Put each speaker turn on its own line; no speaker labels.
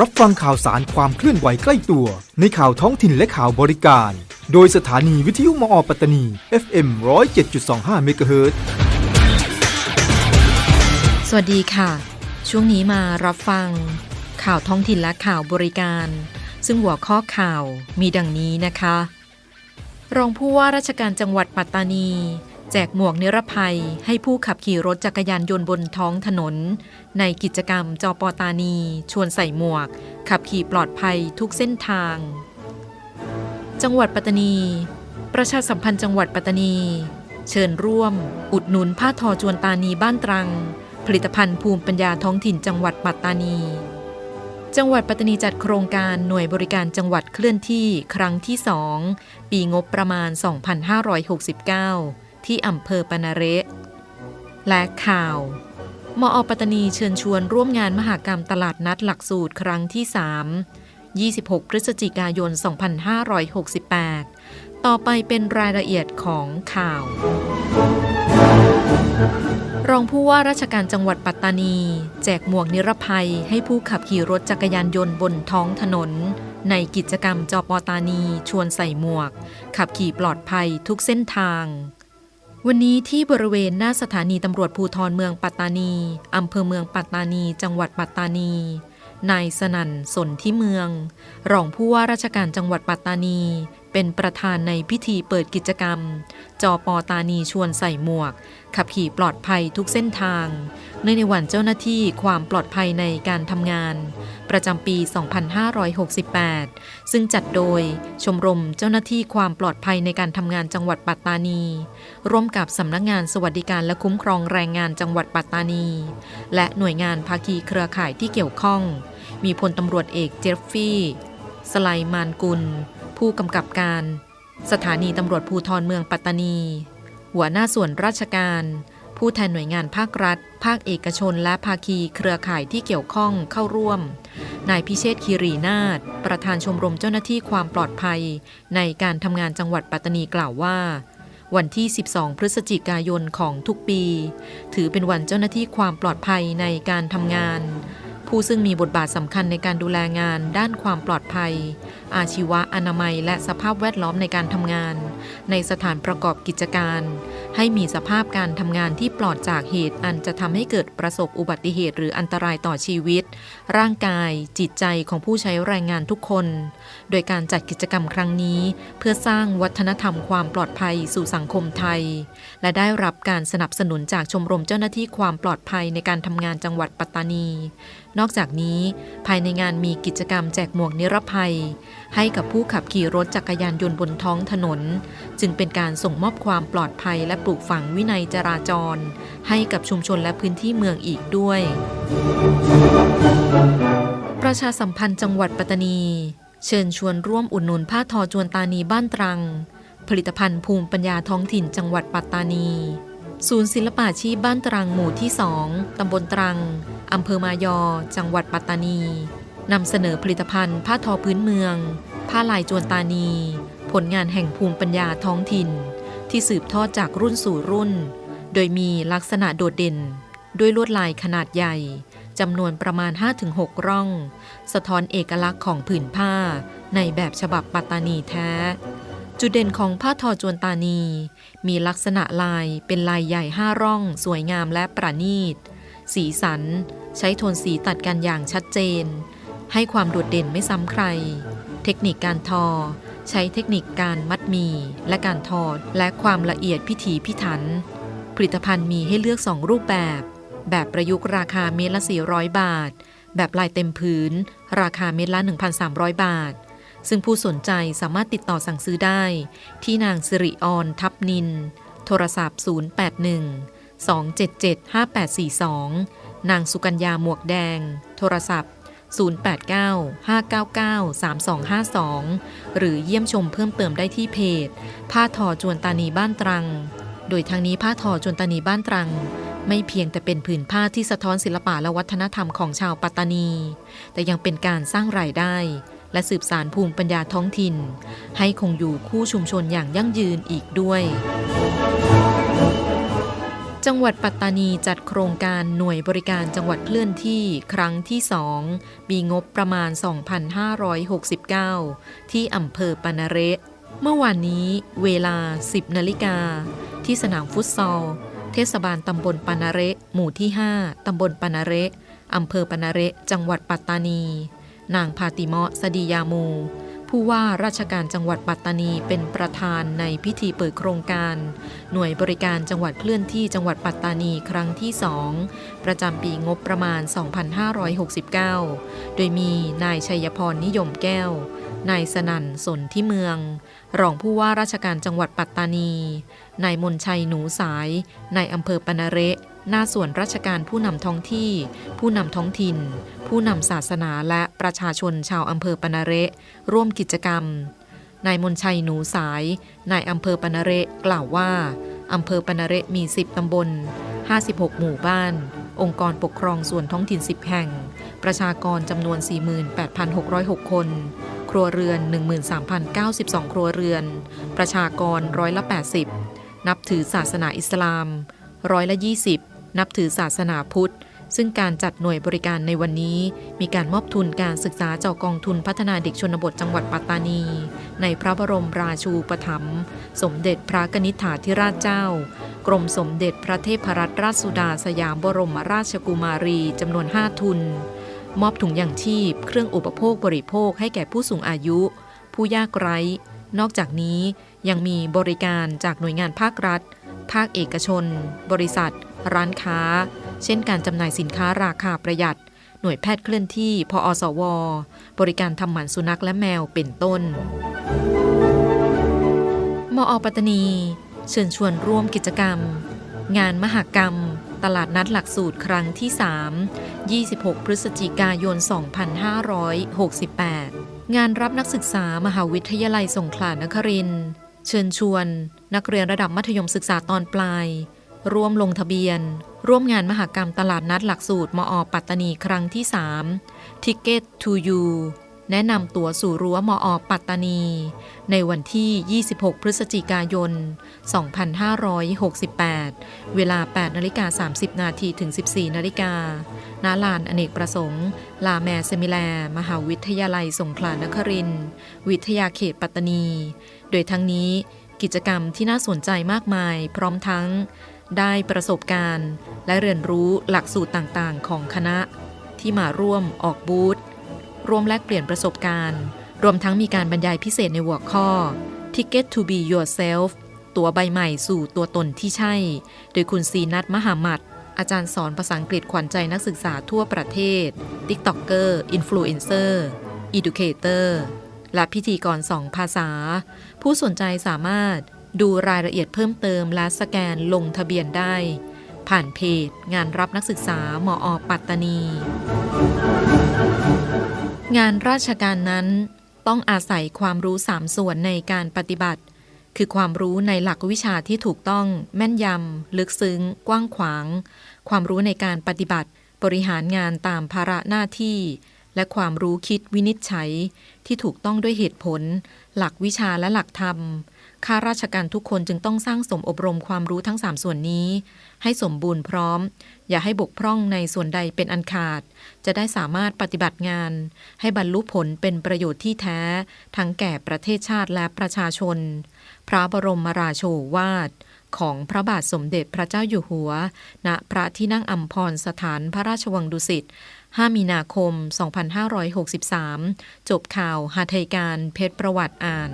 รับฟังข่าวสารความเคลื่อนไหวใกล้ตัว ในข่าวท้องถิ่นและข่าวบริการ โดยสถานีวิทยุมอปัตตานี FM 107.25เมกะเฮิรต
สวัสดีค่ะ ช่วงนี้มารับฟัง ข่าวท้องถิ่นและข่าวบริการ ซึ่งหัวข้อข่าวมีดังนี้นะคะ รองผู้ว่าราชการจังหวัดปัตตานี จกหมวกนิรภัยให้ผู้ขับขี่รถจักรยานยนต์บนท้องถนน ในกิจกรรมจอปอตานี ชวนใส่หมวก ขับขี่ปลอดภัยทุกเส้นทาง จังหวัดปัตตานี ประชาสัมพันธ์จังหวัดปัตตานี เชิญร่วม อุดหนุนผ้าทอจวนตานีบ้านตรัง ผลิตภัณฑ์ภูมิปัญญาท้องถิ่นจังหวัดปัตตานี จังหวัดปัตตานีจัดโครงการหน่วยบริการจังหวัดเคลื่อนที่ครั้งที่2ปีงบประมาณ 2569 ที่อำเภอปนาเระและข่าว มอปัตตานีเชิญชวนร่วมงานมหากรรมตลาดนัดหลักสูตรครั้งที่ 3 26 พฤศจิกายน 2568 ต่อไปเป็นรายละเอียดของข่าว รองผู้ว่าราชการจังหวัดปัตตานี แจกหมวกนิรภัยให้ผู้ขับขี่รถจักรยานยนต์บนท้องถนน ในกิจกรรมจอปอตานีชวนใส่หมวก ขับขี่ปลอดภัยทุกเส้นทาง วันนี้ที่บริเวณหน้าสถานีตำรวจภูธรเมืองปัตตานีอำเภอเมืองปัตตานี จังหวัดปัตตานี นายสนั่นสนที่เมือง รองผู้ว่าราชการจังหวัดปัตตานี เป็นประธานในพิธีเปิดกิจกรรม จอปอตานีชวนใส่หมวก ขับขี่ปลอดภัยทุกเส้นทาง เนื่องในวันเจ้าหน้าที่ความปลอดภัยในการทำงาน ประจำปี 2568 ซึ่งจัดโดยชมรมเจ้าหน้าที่ความปลอดภัยในการทำงานจังหวัดปัตตานี ร่วมกับสำนักงานสวัสดิการและคุ้มครองแรงงานจังหวัดปัตตานี และหน่วยงานภาคีเครือข่ายที่เกี่ยวข้อง มีพลตำรวจเอกเจฟฟี่ สไลมานกุล ผู้กำกับการ สถานีตำรวจภูธรเมืองปัตตานี หัวหน้าส่วนราชการ ผู้แทนหน่วยงานภาครัฐ ภาคเอกชนและภาคีเครือข่ายที่เกี่ยวข้องเข้าร่วม นายพิเชษคีรีนาถประธานชมรมเจ้าหน้าที่ความปลอดภัย ในการทำงานจังหวัดปัตตานีกล่าวว่าวันที่ 12 พฤศจิกายนของทุกปี ถือเป็นวันเจ้าหน้าที่ความปลอดภัยในการทำงาน ผู้ซึ่งมีบทบาทสำคัญในการดูแลงาน ด้านความปลอดภัย อาชีวะอนามัย และสภาพแวดล้อมในการทำงาน ในสถานประกอบกิจการ ให้มีสภาพการทำงานที่ปลอดจากเหตุอันจะทำให้เกิดประสบอุบัติเหตุหรืออันตรายต่อชีวิต ร่างกาย จิตใจของผู้ใช้แรงงานทุกคน โดยการจัดกิจกรรมครั้งนี้ เพื่อสร้างวัฒนธรรมความปลอดภัยสู่สังคมไทย และได้รับการสนับสนุนจากชมรมเจ้าหน้าที่ความปลอดภัยในการทำงานจังหวัดปัตตานี นอกจากนี้ภายในงานมีกิจกรรมแจกหมวกนิรภัย ให้กับผู้ขับขี่รถจักรยานยนต์บนท้องถนน จึงเป็นการส่งมอบความปลอดภัยและปลูกฝังวินัยจราจร ให้กับชุมชนและพื้นที่เมืองอีกด้วย ประชาสัมพันธ์จังหวัดปัตตานี เชิญชวนร่วมอุดหนุนผ้าทอจวนตานีบ้านตรัง ผลิตภัณฑ์ภูมิปัญญาท้องถิ่นจังหวัดปัตตานี ศูนย์ศิลปาชีพบ้านตรังหมู่ที่2ตำบลตรัง อำเภอมายอ จังหวัดปัตตานีนำเสนอผลิตภัณฑ์ ผ้าทอพื้นเมือง ผ้าลายจวนตานี ผลงานแห่งภูมิปัญญาท้องถิ่น ที่สืบทอดจากรุ่นสู่รุ่น โดยมีลักษณะโดดเด่น ด้วยลวดลายขนาดใหญ่จำนวนประมาณ 5-6 ร่อง สะท้อนเอกลักษณ์ของผืนผ้า ในแบบฉบับปัตตานีแท้ จุดเด่นของผ้าทอจวนตานี มีลักษณะลายเป็นลายใหญ่ห้าร่อง สวยงามและประณีต สีสัน ใช้โทนสีตัดกันอย่างชัดเจน ให้ความโดดเด่นไม่ซ้ำใคร เทคนิคการทอ ใช้เทคนิคการมัดมี และการทอและความละเอียดพิถีพิถัน ผลิตภัณฑ์มีให้เลือก 2 รูปแบบ แบบประยุกต์ราคาเม็ดละ 400 บาท แบบลายเต็มผืนราคาเม็ดละ 1,300 บาทซึ่งผู้สนใจสามารถติดต่อสั่งซื้อได้ ที่นางสิริออนทับนิน โทรศัพท์ 081 277 5842 นางสุกัญญาหมวกแดง โทรศัพท์ 089-599-3252 หรือเยี่ยมชมเพิ่มเติมได้ที่เพจ ผ้าทอจวนตานีบ้านตรัง โดยทางนี้ผ้าทอจวนตานีบ้านตรังไม่เพียงแต่เป็นผืนผ้าที่สะท้อนศิลปะและวัฒนธรรมของชาวปัตตานี แต่ยังเป็นการสร้างรายได้ และสืบสารภูมิปัญญาท้องถิ่น ให้คงอยู่คู่ชุมชนอย่างยั่งยืนอีกด้วย จังหวัดปัตตานีจัดโครงการหน่วยบริการจังหวัดเคลื่อนที่ครั้งที่2มีงบประมาณ 2,569 ที่อำเภอปานาเระเมื่อวานนี้เวลา 10นาฬิกา ที่สนามฟุตซอล เทศบาลตำบลปานาเระหมู่ที่ 5 ตำบลปานาเระอำเภอปานาเระจังหวัดปัตตานี นางพาติเมาะสดียามู ผู้ว่าราชการจังหวัดปัตตานีเป็นประธานในพิธีเปิดโครงการ หน่วยบริการจังหวัดเคลื่อนที่จังหวัดปัตตานีครั้งที่ 2 ประจำปีงบประมาณ 2569 โดยมีนายชัยพรนิยมแก้ว นายสนั่นสนที่เมือง รองผู้ว่าราชการจังหวัดปัตตานี นายมนชัยหนูสาย นายอำเภอปนเระ หน้าส่วนราชการผู้นำท้องที่ ผู้นำท้องถิ่น ผู้นำศาสนาและประชาชนชาวอำเภอปนาเระร่วมกิจกรรม นายมนชัยหนูสาย นายอำเภอปนาเระกล่าวว่าอำเภอปนาเระมี 10 ตำบล 56 หมู่บ้าน องค์กรปกครองส่วนท้องถิ่น 10 แห่ง ประชากรจำนวน 48,606 คน ครัวเรือน 13,092 ครัวเรือน ประชากรร้อยละ 80 นับถือศาสนาอิสลามร้อยละ 20 นับถือศาสนาพุทธ ซึ่งการจัดหน่วยบริการในวันนี้ มีการมอบทุนการศึกษาจากกองทุนพัฒนาเด็กชนบทจังหวัดปัตตานี ในพระบรมราชูปถัมภ์สมเด็จพระกนิษฐาธิราชเจ้า กรมสมเด็จพระเทพรัตนราชสุดาสยามบรมราชกุมารีจำนวน 5 ทุน มอบถุงยางชีพ เครื่องอุปโภคบริโภคให้แก่ผู้สูงอายุ ผู้ยากไร้ นอกจากนี้ยังมีบริการจากหน่วยงานภาครัฐ ภาคเอกชน บริษัท ร้านค้า เช่นการจำหน่ายสินค้าราคาประหยัด หน่วยแพทย์เคลื่อนที่ พออสว บริการทำหมันสุนัขและแมวเป็นต้น มอปัตตานี เชิญชวนร่วมกิจกรรม งานมหกรรม ตลาดนัดหลักสูตรครั้งที่ 3 26 พฤศจิกายน 2568 งานรับนักศึกษามหาวิทยาลัยสงขลานครินทร์เชิญชวน นักเรียนระดับมัธยมศึกษาตอนปลาย ร่วมลงทะเบียน ร่วมงานมหกรรมตลาดนัดหลักสูตร มอ ปัตตานีครั้งที่ 3 Ticket to You แนะนำตั๋วสู่รั้วมอ ปัตตานี ในวันที่ 26 พฤศจิกายน 2568 เวลา 8นาฬิกา30 นาทีถึง 14นาฬิกาณลานอเนกประสงค์ ลาแมเซมิแล มหาวิทยาลัยสงขลานครินทร์วิทยาเขตปัตตานี โดยทั้งนี้กิจกรรมที่น่าสนใจมากมาย พร้อมทั้ง ได้ประสบการณ์ และเรียนรู้หลักสูตรต่างๆ ของคณะ ที่มาร่วมออกบูธร่วมแลกเปลี่ยนประสบการณ์ รวมทั้งมีการบรรยายพิเศษในหัวข้อ Ticket to be yourself ตัวใบใหม่สู่ตัวตนที่ใช่ โดยคุณซีนัทมหามัดอาจารย์สอนภาษาอังกฤษขวัญใจนักศึกษาทั่วประเทศ TikToker Influencer Educator และพิธีกรสองภาษา ผู้สนใจสามารถ ดูรายละเอียดเพิ่มเติมและสแกนลงทะเบียนได้ ผ่านเพจ งานรับนักศึกษามอปัตตานี งานราชการนั้นต้องอาศัยความรู้สามส่วนในการปฏิบัติ คือความรู้ในหลักวิชาที่ถูกต้องแม่นยำ ลึกซึ้ง กว้างขวาง ความรู้ในการปฏิบัติ บริหารงานตามภาระหน้าที่ และความรู้คิดวินิจฉัย ที่ถูกต้องด้วยเหตุผล หลักวิชาและหลักธรรม ข้าราชการทุกคนจึงต้องสร้างสมอบรมความรู้ทั้ง 3 ส่วนนี้ ให้สมบูรณ์พร้อม อย่าให้บกพร่องในส่วนใดเป็นอันขาด จะได้สามารถปฏิบัติงาน ให้บรรลุผลเป็นประโยชน์ที่แท้ ทั้งแก่ประเทศชาติและประชาชน พระบรมราโชวาทของพระบาทสมเด็จพระเจ้าอยู่หัว ณ พระที่นั่งอัมพรสถานพระราชวังดุสิต 5 มีนาคม 2563 จบข่าวหาไทยการเพชรประวัติอ่าน